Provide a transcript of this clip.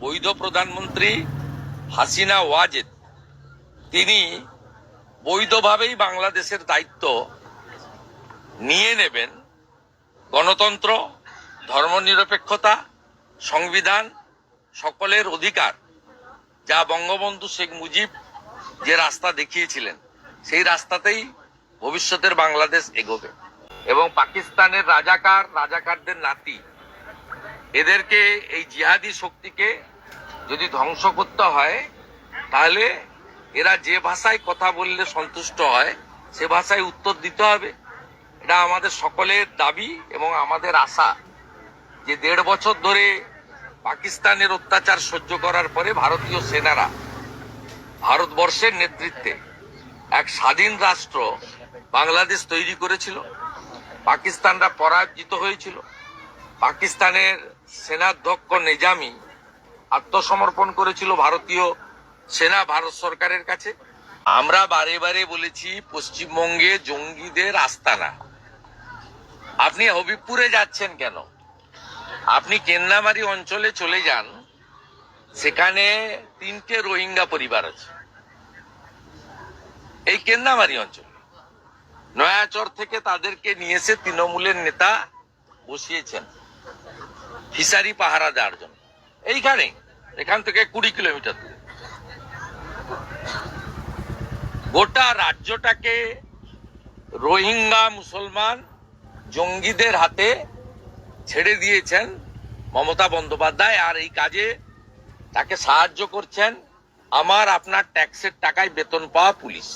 বৈধ প্রধানমন্ত্রী হাসিনা ওয়াজেদ। তিনি বৈধভাবেই বাংলাদেশের দায়িত্ব নিয়ে নেবেন। গণতন্ত্র, ধর্মনিরপেক্ষতা, সংবিধান সকলের অধিকার, যা বঙ্গবন্ধু শেখ মুজিব যে রাস্তা দেখিয়েছিলেন, সেই রাস্তাতেই ভবিষ্যতের বাংলাদেশ এগোবে। এবং পাকিস্তানের রাজাকার, রাজাকারদের নাতি, এদেরকে, এই জিহাদি শক্তিকে যদি ধ্বংস করতে হয়, তাহলে এরা যে ভাষায় কথা বললে সন্তুষ্ট হয়, সে ভাষায় উত্তর দিতে হবে। এটা আমাদের সকলের দাবি এবং আমাদের আশা যে দেড় বছর ধরে পাকিস্তানের অত্যাচার সহ্য করার পরে ভারতীয় সেনারা ভারতবর্ষের নেতৃত্বে এক স্বাধীন রাষ্ট্র বাংলাদেশ তৈরি করেছিল। পাকিস্তানরা পরাজিত হয়েছিল। পাকিস্তানের সেনাধ্যক্ষ নিজামি আত্মসমর্পণ করেছিল ভারতীয় সেনা, ভারত সরকারের কাছে। আমরা বারে বারে বলেছি, পশ্চিমবঙ্গে জঙ্গিদের আস্তানা। আপনি হবিবপুরে যাচ্ছেন কেন? আপনি কেন্নামারি অঞ্চলে চলে যান, সেখানে তিনটে রোহিঙ্গা পরিবার আছে। এই কেন্নামারি অঞ্চল। নয়াচর থেকে তাদেরকে নিয়ে এসে তৃণমূলের নেতা বসিয়েছেন। ফিসারি পাহারা দেওয়ার জন্য এইখানে এখান থেকে কুড়ি কিলোমিটার দূরে। গোটা রাজ্যটাকে রোহিঙ্গা মুসলমান জঙ্গিদের হাতে ছেড়ে দিয়েছেন মমতা বন্দ্যোপাধ্যায় আর এই কাজে তাকে সাহায্য করছেন আমার আপনার ট্যাক্সের টাকায় বেতন পাওয়া পুলিশ।